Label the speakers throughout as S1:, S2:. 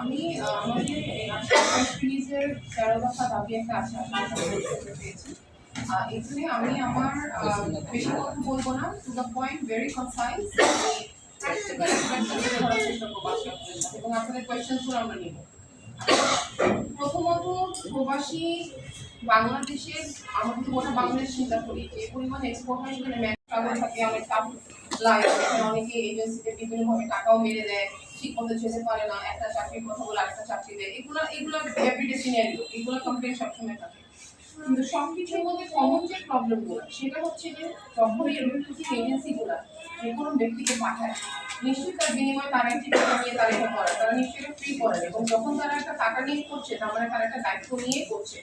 S1: আমি আমাদের এই তেরো দফা দাবি একটা দেখতে পেয়েছি। এখানে আমি আমার বেশি কথা বলব না। To the point very concise এবং আপনাদের কোয়েশ্চেনগুলো আমরা নিব। প্রথমত, প্রবাসী বাংলাদেশের, আমরা কিন্তু গোটা বাংলাদেশ চিন্তা করি, যে পরিমাণ এক্সপোর্ট হয় সেখানে ম্যান থাকে অনেক টাফ লাইফ অনেকে এজেন্সিতে বিভিন্নভাবে টাকাও মেরে দেয় ঠিক মতো যেতে পারে না, একটা চাকরির কথা বলে আরেকটা চাকরি দেয়, এগুলো এগুলো এভরিডে সিনারিও এগুলো কমপ্লেন সবসময় থাকে। কিন্তু সব কিছুর মধ্যে কমন যে প্রবলেমগুলো সেটা হচ্ছে যে যখন এই রিক্রুটিং এজেন্সিগুলো যে কোনো ব্যক্তিকে পাঠায়, নিশ্চয়ই তার বিনিময়ে তারা একটি টাকা নিয়ে তারা এটা করে, তারা নিশ্চয়ই ফ্রি করেন এবং যখন তারা একটা টাকা নিয়ে করছে, তার মানে তারা একটা দায়িত্ব নিয়ে করছে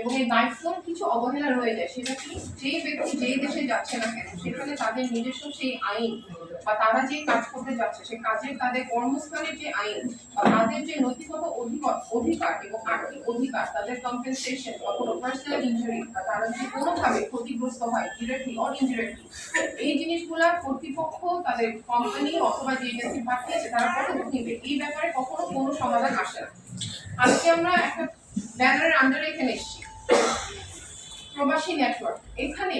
S1: এবং এই দায়িত্বর কিছু অবহেলা রয়ে যায় সেটা কি যে ব্যক্তি যেই দেশে যাচ্ছে না কেন, সেখানে তাদের নিজস্ব সেই আইন, বা তারা যে কাজ করতে যাচ্ছে, সেই কাজের তাদের কর্মস্থলের যে আইন, বা তাদের যে নৈতিকগত অধিকার অধিকার এবং আর্থিক অধিকার, তাদের কম্পেনসেশন বা কোনো পার্সোনাল ইঞ্জুরি বা তারা যদি কোনোভাবে ক্ষতিগ্রস্ত হয় ডিরেক্টলি অর ইনডিরেক্টলি এই জিনিসগুলা কর্তৃপক্ষ তাদের কোম্পানি অথবা যে এজেন্সি পাঠিয়েছে, তারা পদক্ষেপ নিবে? এই ব্যাপারে কখনো কোনো সমাধান আসে না। আজকে আমরা একটা ব্যানারের আন্ডারে এখানে প্রবাসী নেটওয়ার্ক এখানে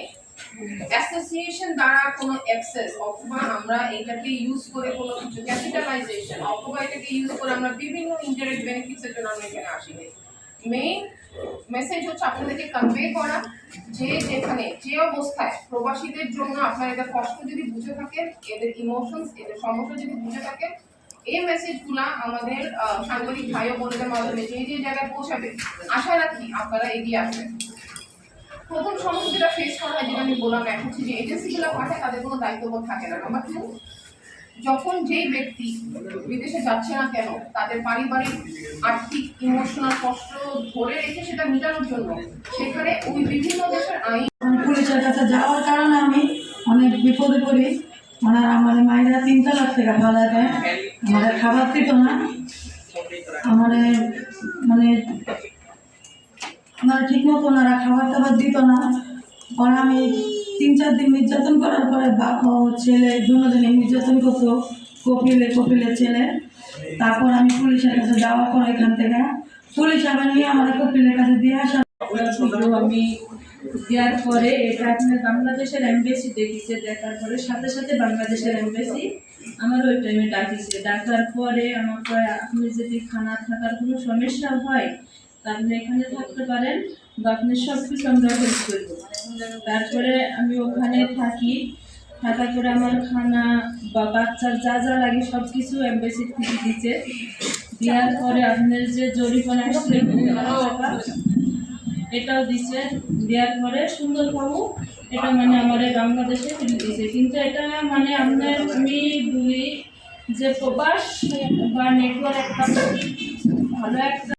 S1: অ্যাসোসিয়েশন দ্বারা কোনো অ্যাক্সেস অথবা আমরা এটাকে ইউজ করে কোনো কিছু ক্যাপিটালাইজেশন অথবা এটাকে ইউজ করে আমরা বিভিন্ন ইনডাইরেক্ট বেনিফিটসের জন্য আমরা এখানে আসিনি মেইন মেসেজ হচ্ছে আপনাদেরকে কনভে করা যে যেখানে, যে অবস্থায় প্রবাসীদের জন্য আপনার এদের কষ্ট যদি বুঝে থাকেন, এদের ইমোশনস এদের সমস্যা যদি বুঝে থাকেন, এই মেসেজগুলা আমাদের সাংবাদিক ভাই ও বোনদের মাধ্যমে যে যে জায়গায় পৌঁছাবে, আশা রাখি আপনারা এগিয়ে আসবেন। প্রথম সমস্যা যেটা ফেস করা হয় যেটা আমি বললাম, এক হচ্ছে যে এজেন্সিগুলো পাঠায় তাদের কোনো দায়িত্ববোধ থাকে না। নাম্বার টু যখন যেই ব্যক্তি বিদেশে যাচ্ছে না কেন, তাদের পারিবারিক, আর্থিক ইমোশনাল কষ্ট ধরে রেখে সেটা মেটানোর জন্য সেখানে ওই বিভিন্ন দেশের আইন
S2: পুলিশের কাছে যাওয়ার কারণে আমি অনেক বিপদে পড়ি। মানে আমার মায়েরা তিন লাখ টাকা ফেলা দেয়। আমাদের খাবার দিত না। আমার মানে আমার ঠিক মতো ওনারা খাবার দাবার দিত না। পরে আমি তিন চার দিন নির্যাতন করার পরে বাপ ও ছেলে দুজনে নির্যাতন করতো, কপিলে কপিলে ছেলে। তারপর আমি পুলিশের কাছে যাওয়ার পর এখান থেকে। পুলিশ আবার নিয়ে আমার কপিলের কাছে দিয়ে আসা।
S3: আমি দেওয়ার পরে এটা আপনার বাংলাদেশের এমবেসিতে দিচ্ছে দেখার পরে সাথে সাথে বাংলাদেশের এমবেসি আমার ওই টাইমে ডাকিছে। ডাকার পরে আমাকে আপনি যদি খানা থাকার কোনো সমস্যা হয় তাহলে এখানে থাকতে পারেন বা আপনি সব কিছু আমরা হেল্প করব। তারপরে আমি ওখানে থাকি, থাকার পরে আমার খানা বা বাচ্চার যা যা লাগে সব কিছু থেকে দিচ্ছে দেওয়ার পরে আপনার যে জরিমানা আসছে, এটাও দিছে। দেওয়ার পরে সুন্দর বাবু এটা মানে এই বাংলাদেশে দিছে। কিন্তু এটা মানে আপনার আমি বলি যে প্রবাস বা নেটওয়ার্ক একটা ভালো একটা